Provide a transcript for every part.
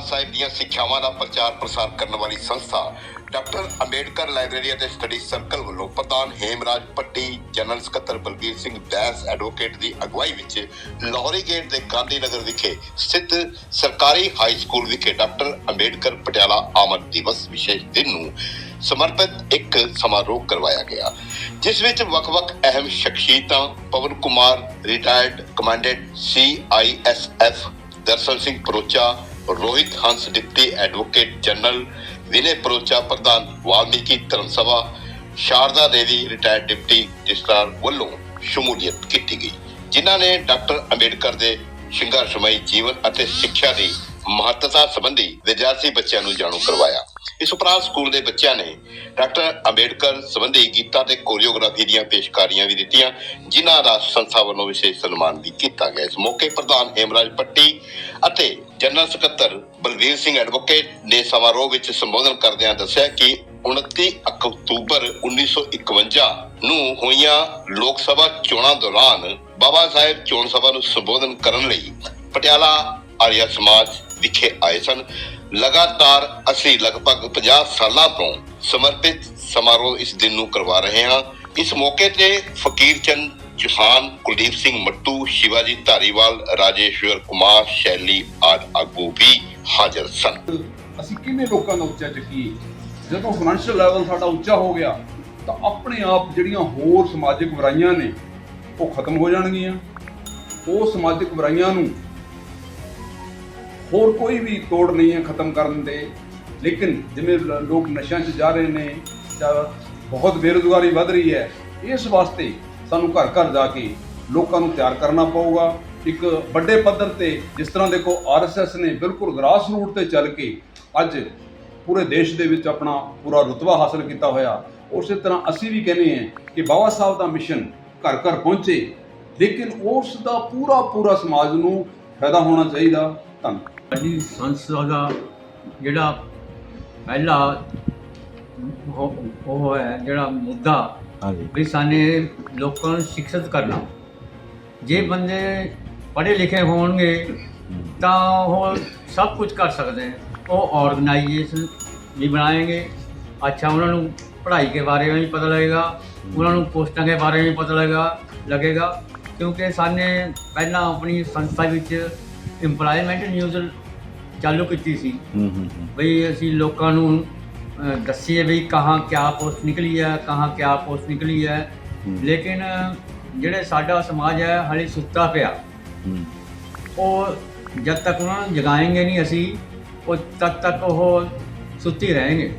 ਸਾਹਿਬ ਦੀਆਂ ਸਿੱਖਿਆਵਾਂ ਦਾ ਪ੍ਰਚਾਰ ਪ੍ਰਸਾਰ ਕਰਨ ਵਾਲੀ ਸੰਸਥਾ ਡਾਕਟਰ ਅੰਬੇਡਕਰ ਲਾਇਬ੍ਰੇਰੀ ਅਤੇ ਸਟੱਡੀ ਸਰਕਲ ਵੱਲੋਂ ਪ੍ਰਧਾਨ ਹੇਮਰਾਜ ਪੱਟੀ ਜਨਰਲ ਸਕੱਤਰ ਬਲਬੀਰ ਸਿੰਘ ਬੈਸ, ਐਡਵੋਕੇਟ ਦੀ ਅਗਵਾਈ ਵਿੱਚ ਲਾਹੌਰੀ ਗੇਟ ਦੇ ਗਾਂਧੀ ਨਗਰ ਵਿਖੇ ਸਥਿਤ ਸਰਕਾਰੀ ਹਾਈ ਸਕੂਲ ਵਿਖੇ ਡਾਕਟਰ ਅੰਬੇਡਕਰ ਪਟਿਆਲਾ ਆਮਦ ਦਿਵਸ ਵਿਸ਼ੇਸ਼ ਦਿਨ ਨੂੰ ਸਮਰਪਿਤ ਇੱਕ ਸਮਾਰੋਹ ਕਰਵਾਇਆ ਗਿਆ, ਜਿਸ ਵਿੱਚ ਵੱਖ-ਵੱਖ ਅਹਿਮ ਸ਼ਖਸੀਅਤਾਂ, Pawan Kumar retired commandant CISF Darshan Singh Parocha, Rohit Hans deputy advocate general Vinay Parocha ਪ੍ਰਧਾਨ Valmiki Dharam Sabha, Sharda Devi retired deputy registrar ਵੱਲੋਂ ਸ਼ਮੂਲੀਅਤ ਕੀਤੀ ਗਈ, ਜਿਨ੍ਹਾਂ ਨੇ ਡਾਕਟਰ ਅੰਬੇਡਕਰ ਦੇ ਸੰਘਰਸ਼ਮਈ ਜੀਵਨ ਅਤੇ ਸਿੱਖਿਆ ਦੀ ਮਹੱਤਤਾ ਸੰਬੰਧੀ ਵਿਦਿਆਰਥੀ ਬੱਚਿਆਂ ਨੂੰ ਜਾਣੂ ਕਰਵਾਇਆ। ਇਸ ਉਪਰੰਤ ਸਕੂਲ ਦੇ ਬੱਚਿਆਂ ਨੇ ਡਾਕਟਰ ਅੰਬੇਡਕਰ ਸੰਬੰਧੀ ਗੀਤਾਂ ਤੇ ਕੋਰੀਓਗ੍ਰਾਫੀ ਦੀਆਂ ਪੇਸ਼ਕਾਰੀਆਂ ਵੀ ਦਿੱਤੀਆਂ, ਜਿਨ੍ਹਾਂ ਦਾ ਸੰਸਥਾ ਵੱਲੋਂ ਵਿਸ਼ੇਸ਼ ਸਨਮਾਨ ਵੀ ਕੀਤਾ ਗਿਆ। ਇਸ ਮੌਕੇ ਪ੍ਰਧਾਨ ਹੇਮਰਾਜ ਪੱਟੀ ਅਤੇ ਜਨਰਲ ਸਕੱਤਰ ਬਲਵੀਰ ਸਿੰਘ ਐਡਵੋਕੇਟ ਨੇ ਸਮਾਰੋਹ ਵਿੱਚ ਸੰਬੋਧਨ ਕਰਦਿਆਂ ਦੱਸਿਆ ਕਿ 29 ਅਕਤੂਬਰ 1951 ਨੂੰ ਹੋਈਆਂ ਲੋਕ ਸਭਾ ਚੋਣਾਂ ਦੌਰਾਨ ਬਾਬਾ ਸਾਹਿਬ ਚੋਣ ਸਭਾ ਨੂੰ ਸੰਬੋਧਨ ਕਰਨ ਲਈ ਪਟਿਆਲਾ ਆਰੀਆ ਸਮਾਜ ਵਿਖੇ ਆਏ ਸਨ। ਲਗਾਤਾਰ ਅਸੀਂ ਲਗਭਗ 50 ਸਾਲਾਂ ਤੋਂ ਸਮਰਪਿਤ ਸਮਾਰੋਹ ਇਸ ਦਿਨ ਨੂੰ ਕਰਵਾ ਰਹੇ ਹਾਂ। ਇਸ ਮੌਕੇ ਤੇ ਫਕੀਰ ਚੰਦ, ਜਹਾਨ, ਕੁਲਦੀਪ ਸਿੰਘ ਮੱਟੂ, ਸ਼ਿਵਾਜੀ ਧਾਰੀਵਾਲ, ਰਾਜੇਸ਼ਵਰ ਕੁਮਾਰ, ਸ਼ੈਲੀ ਆਦਿ ਆਗੂ ਵੀ ਹਾਜ਼ਰ ਸਨ। ਅਸੀਂ ਕਿਵੇਂ ਲੋਕਾਂ ਨੂੰ ਉੱਚਾ ਚੱਕੀਏ? ਜਦੋਂ ਫਾਈਨੈਂਸ਼ੀਅਲ ਲੈਵਲ ਸਾਡਾ ਉੱਚਾ ਹੋ ਗਿਆ, ਤਾਂ ਆਪਣੇ ਆਪ ਜਿਹੜੀਆਂ ਹੋਰ ਸਮਾਜਿਕ ਬੁਰਾਈਆਂ ਨੇ, ਉਹ ਖਤਮ ਹੋ ਜਾਣਗੀਆਂ। ਉਹ ਸਮਾਜਿਕ ਬੁਰਾਈਆਂ ਨੂੰ ਹੋਰ ਕੋਈ ਵੀ ਤੋੜ ਨਹੀਂ ਹੈ ਖਤਮ ਕਰਨ ਦੇ। ਲੇਕਿਨ ਜਿਵੇਂ ਲੋਕ ਨਸ਼ਿਆਂ 'ਚ ਜਾ ਰਹੇ ਨੇ, ਜਾਂ ਬਹੁਤ ਬੇਰੁਜ਼ਗਾਰੀ ਵੱਧ ਰਹੀ ਹੈ, ਇਸ ਵਾਸਤੇ ਸਾਨੂੰ ਘਰ ਘਰ ਜਾ ਕੇ ਲੋਕਾਂ ਨੂੰ ਤਿਆਰ ਕਰਨਾ ਪਊਗਾ। ਇੱਕ ਵੱਡੇ ਪੱਧਰ ਤੇ ਜਿਸ ਤਰ੍ਹਾਂ ਦੇਖੋ ਆਰਐਸਐਸ ਨੇ ਬਿਲਕੁਲ ਗ੍ਰਾਸ ਰੂਟ ਤੇ ਚੱਲ ਕੇ ਅੱਜ ਪੂਰੇ ਦੇਸ਼ ਦੇ ਵਿੱਚ ਆਪਣਾ ਪੂਰਾ ਰੁਤਬਾ ਹਾਸਲ ਕੀਤਾ ਹੋਇਆ। ਉਸੇ ਤਰ੍ਹਾਂ ਅਸੀਂ ਵੀ ਕਹਿੰਦੇ ਹਾਂ ਕਿ ਬਾਬਾ ਸਾਹਿਬ ਦਾ ਮਿਸ਼ਨ ਘਰ ਘਰ ਪਹੁੰਚੇ, ਲੇਕਿਨ ਉਸ ਦਾ ਪੂਰਾ ਪੂਰਾ ਸਮਾਜ ਨੂੰ ਫਾਇਦਾ ਹੋਣਾ ਚਾਹੀਦਾ। ਧੰਨਵਾਦ ਜੀ ਸੰਸਦ ਦਾ ਜਿਹੜਾ ਪਹਿਲਾ ਉਹ ਹੈ ਜਿਹੜਾ ਮੁੱਦਾ ਹਾਂਜੀ। ਵੀ ਸਾਨੇ ਲੋਕਾਂ ਨੂੰ ਸਿੱਖਿਅਤ ਕਰਨਾ। ਜੇ ਬੰਦੇ ਪੜ੍ਹੇ ਲਿਖੇ ਹੋਣਗੇ ਤਾਂ ਉਹ ਸਭ ਕੁਝ ਕਰ ਸਕਦੇ ਹਨ ਉਹ ਆਰਗੇਨਾਈਜੇਸ਼ਨ ਵੀ ਬਣਾਏਗੇ। ਅੱਛਾ ਉਹਨਾਂ ਨੂੰ ਪੜ੍ਹਾਈ ਦੇ ਬਾਰੇ ਵਿੱਚ ਪਤਾ ਲੱਗੇਗਾ। ਉਹਨਾਂ ਨੂੰ ਪੋਸਟਾਂ ਦੇ ਬਾਰੇ ਵੀ ਪਤਾ ਲੱਗੇਗਾ ਲੱਗੇਗਾ। ਕਿਉਂਕਿ ਸਾਨੇ ਪਹਿਲਾਂ ਆਪਣੀ ਸੰਸਥਾ ਵਿੱਚ EMPLOYMENT ਨਿਊਜ਼ ਚਾਲੂ ਕੀਤੀ ਸੀ। ਹੂੰ ਹੂੰ ਹੂੰ। ਬਈ ਅਸੀਂ ਲੋਕਾਂ ਨੂੰ ਅ, ਦੱਸੀਏ ਵੀ ਕਹਾਂ ਕਿਆ ਪੋਸਟ ਨਿਕਲੀ ਹੈ ਕਹਾਂ ਕਿਆ ਪੋਸਟ ਨਿਕਲੀ ਹੈ। ਹੂੰ। ਲੇਕਿਨ ਜਿਹੜੇ ਸਾਡਾ ਸਮਾਜ ਹੈ ਹਲੇ ਸੁੱਤਾ ਪਿਆ। ਹੂੰ। ਉਹ ਜਦ ਤੱਕ ਉਹਨਾਂ ਨੂੰ ਜਗਾਏਂਗੇ ਨਹੀਂ ਅਸੀਂ ਉਹ ਤਦ ਤੱਕ ਉਹ ਸੁੱਤੀ ਰਹਿਣਗੇ।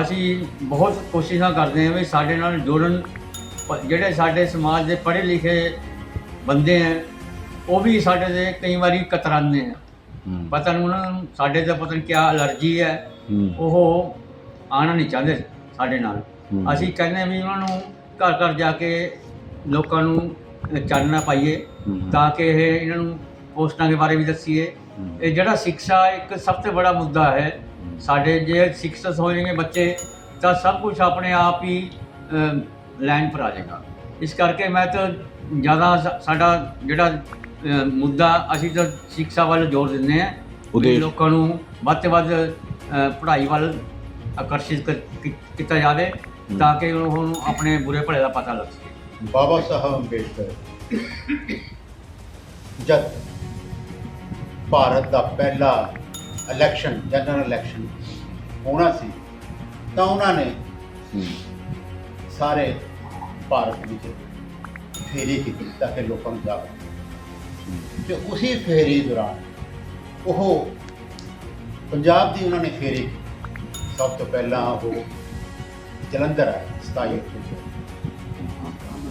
ਅਸੀਂ ਬਹੁਤ ਕੋਸ਼ਿਸ਼ਾਂ ਕਰਦੇ ਹਾਂ ਵੀ ਸਾਡੇ ਨਾਲ ਜੁੜਨ ਪ- ਜਿਹੜੇ ਸਾਡੇ ਸਮਾਜ ਦੇ ਪੜ੍ਹੇ ਲਿਖੇ ਬੰਦੇ ਹੈ ਉਹ ਵੀ ਸਾਡੇ ਦੇ ਕਈ ਵਾਰੀ ਕਤਰਾਉਂਦੇ ਆ। ਹੂੰ। ਪਤਾ ਨਹੀਂ ਉਹਨਾਂ ਨੂੰ ਸਾਡੇ ਤੇ ਪਤਾ ਨਹੀਂ ਕਿਆ ਅਲਰਜੀ ਹੈ। ਹੂੰ। ਉਹ ਆਉਣਾ ਨਹੀਂ ਚਾਹੁੰਦੇ ਸਾਡੇ ਨਾਲ। ਹੂੰ। ਅਸੀਂ ਕਹਿੰਦੇ ਹਾਂ ਵੀ ਉਹਨਾਂ ਨੂੰ ਘਰ ਘਰ ਜਾ ਕੇ ਲੋਕਾਂ ਨੂੰ ਚਾਨਣਾ ਪਾਈਏ ਹੂੰ। ਤਾਂ ਕਿ ਇਹ ਇਹਨਾਂ ਨੂੰ ਪੋਸਟਾਂ ਦੇ ਬਾਰੇ ਵੀ ਦੱਸੀਏ। ਹੂੰ। ਇਹ ਜਿਹੜਾ ਸਿੱਖਿਆ ਇੱਕ ਸਭ ਤੋਂ ਬੜਾ ਮੁੱਦਾ ਹੈ। ਸਾਡੇ ਜੇ ਸਿੱਖਿਤ ਹੋਣਗੇ ਬੱਚੇ ਤਾਂ ਸਭ ਕੁਝ ਆਪਣੇ ਆਪ ਹੀ ਲਾਈਨ ਪਰ ਆ ਜਾਏਗਾ ਇਸ ਕਰਕੇ ਮੈਂ ਤਾਂ ਜ਼ਿਆਦਾ ਸਾ- ਸਾਡਾ ਜਿਹੜਾ ਅ, ਮੁੱਦਾ ਅਸੀਂ ਤਾਂ ਸਿੱਖਿਆ ਵੱਲ ਜ਼ੋਰ ਦਿੰਦੇ ਹਾਂ। ਵੀ ਉਹਦੇ- ਲੋਕਾਂ ਨੂੰ ਵੱਧ ਤੋਂ ਵੱਧ ਅ, ਪੜ੍ਹਾਈ ਵੱਲ ਆਕਰਸ਼ਿਤ ਕਰ- ਕੀ- ਕੀਤਾ ਜਾਵੇ ਤਾਂ ਕਿ ਉਹਨਾਂ ਨੂੰ ਆਪਣੇ ਬੁਰੇ ਭਲੇ ਦਾ ਪਤਾ ਲੱਗ ਸਕੇ। ਬਾਬਾ ਸਾਹਿਬ ਅੰਬੇਡਕਰ ਜਦ ਭਾਰਤ ਦਾ ਪਹਿਲਾ ਇਲੈਕਸ਼ਨ ਜਨਰਲ ਇਲੈਕਸ਼ਨ ਹੋਣਾ ਸੀ ਤਾਂ ਉਹਨਾਂ ਨੇ ਹੂੰ। ਸਾਰੇ ਭਾਰਤ ਵਿੱਚ ਫੇਰੀ ਕੀਤੀ ਤਾਂ ਕਿ ਲੋਕਾਂ ਨੂੰ ਜਾਵੇ ਤੇ ਉਸੇ ਫੇਰੀ ਦੌਰਾਨ ਉਹ ਪੰਜਾਬ ਦੀ ਉਹਨਾਂ ਨੇ ਫੇਰੀ ਕੀਤੀ। ਸਭ ਤੋਂ ਪਹਿਲਾਂ ਉਹ ਜਲੰਧਰ ਆਏ 27 ਅਕਤੂਬਰ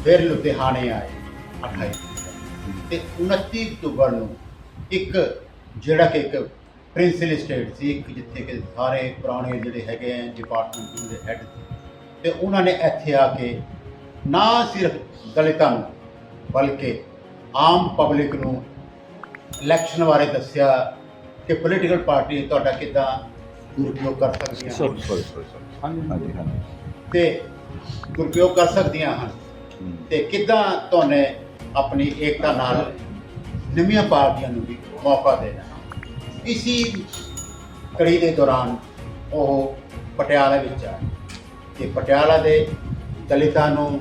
ਫਿਰ ਲੁਧਿਆਣੇ ਆਏ 28 ਅਕਤੂਬਰ ਤੇ 29 ਅਕਤੂਬਰ ਨੂੰ ਇੱਕ ਜਿਹੜਾ ਕਿ ਇੱਕ ਪ੍ਰਿੰਸਲੀ ਸਟੇਟ ਸੀ, ਇੱਕ ਜਿੱਥੇ ਕਿ ਸਾਰੇ ਪੁਰਾਣੇ ਜਿਹੜੇ ਹੈਗੇ ਆ ਡਿਪਾਰਟਮੈਂਟ ਦੇ ਹੈੱਡ ਸੀ। ਤੇ ਉਹਨਾਂ ਨੇ ਇੱਥੇ ਆ ਕੇ ਨਾ ਸਿਰਫ ਦਲਿਤਾਂ ਨੂੰ, ਬਲਕਿ ਆਮ ਪਬਲਿਕ ਨੂੰ ਇਲੈਕਸ਼ਨ ਬਾਰੇ ਦੱਸਿਆ ਕਿ ਪੋਲੀਟੀਕਲ ਪਾਰਟੀ ਤੁਹਾਡਾ ਕਿੱਦਾਂ ਦੁਰਉਪਯੋਗ ਕਰ ਸਕਦੀਆਂ ਹਨ। ਸੌਰੀ ਸੌਰੀ ਹਾਂਜੀ। ਹਾਂਜੀ ਤੇ ਦੁਰਉਪਯੋਗ ਕਰ ਸਕਦੀਆਂ ਹਨ। ਤੇ ਕਿੱਦਾਂ ਤੁਹਾਨੇ ਆਪਣੀ ਏਕਤਾ ਨਾਲ ਨਵੀਆਂ ਪਾਰਟੀਆਂ ਨੂੰ ਵੀ ਮੌਕਾ ਦੇਣਾ? ਇਸੀ ਕੜੀ ਦੇ ਦੌਰਾਨ ਉਹ ਪਟਿਆਲਾ ਵਿੱਚ ਆਏ। ਤੇ ਪਟਿਆਲਾ ਦੇ ਦਲਿਤਾਂ ਨੂੰ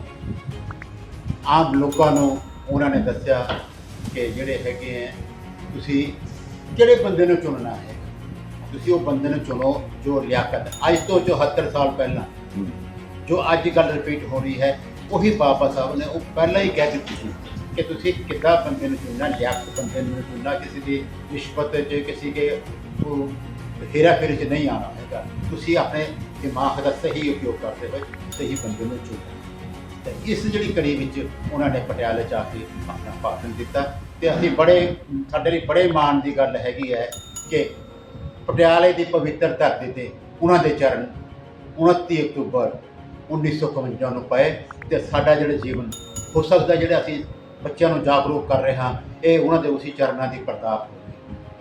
ਆਮ ਲੋਕਾਂ ਨੂੰ ਉਹਨਾਂ ਨੇ ਦੱਸਿਆ ਕਿ ਜਿਹੜੇ ਹੈਗੇ ਹੈ ਤੁਸੀਂ ਕਿਹੜੇ ਬੰਦੇ ਨੂੰ ਚੁਣਨਾ ਹੈ? ਤੁਸੀਂ ਉਹ ਬੰਦੇ ਨੂੰ ਚੁਣੋ ਜੋ ਲਿਆਕਤ ਅੱਜ ਤੋਂ 74 ਸਾਲ ਪਹਿਲਾਂ ਹੂੰ, ਜੋ ਅੱਜ ਗੱਲ ਰਿਪੀਟ ਹੋ ਰਹੀ ਹੈ ਉਹੀ ਬਾਬਾ ਸਾਹਿਬ ਨੇ ਉਹ ਪਹਿਲਾਂ ਹੀ ਕਹਿ ਦਿੱਤੀ ਸੀ ਕਿ ਤੁਸੀਂ ਕਿੱਦਾਂ ਬੰਦੇ ਨੂੰ ਚੁਣਨਾ ਲਿਆਕਤ ਬੰਦੇ ਨੂੰ ਚੁਣਨਾ ਕਿਸੇ ਦੀ ਰਿਸ਼ਵਤ 'ਚ ਕਿਸੇ ਦੇ ਉਹ ਹੇਰਾ ਫੇਰੀ 'ਚ ਨਹੀਂ ਆਉਣਾ ਹੈਗਾ। ਤੁਸੀਂ ਆਪਣੇ ਦਿਮਾਗ ਦਾ ਸਹੀ ਉਪਯੋਗ ਕਰਦੇ ਹੋਏ ਸਹੀ ਬੰਦੇ ਨੂੰ ਚੁਣਨਾ ਤੇ ਇਸ ਜਿਹੜੀ ਕੜੀ ਵਿੱਚ ਉਹਨਾਂ ਨੇ ਪਟਿਆਲੇ ਚ ਆ ਕੇ ਆਪਣਾ ਭਾਸ਼ਣ ਦਿੱਤਾ ਤੇ ਅਸੀਂ ਬੜੇ, ਸਾਡੇ ਲਈ ਬੜੇ ਮਾਣ ਦੀ ਗੱਲ ਹੈਗੀ ਹੈ ਕਿ ਪਟਿਆਲੇ ਦੀ ਪਵਿੱਤਰ ਧਰਤੀ ਤੇ ਉਹਨਾਂ ਦੇ ਚਰਨ 29 ਅਕਤੂਬਰ 1951 ਨੂੰ ਪਏ ਤੇ ਸਾਡਾ ਜਿਹੜਾ ਜੀਵਨ, ਹੋ ਸਕਦਾ ਜਿਹੜਾ ਅਸੀਂ ਬੱਚਿਆਂ ਨੂੰ ਜਾਗਰੂਕ ਕਰ ਰਹੇ ਹਾਂ, ਇਹ ਉਹਨਾਂ ਦੇ ਉਸੇ ਚਰਨਾਂ ਦੀ ਪ੍ਰਤਾਪ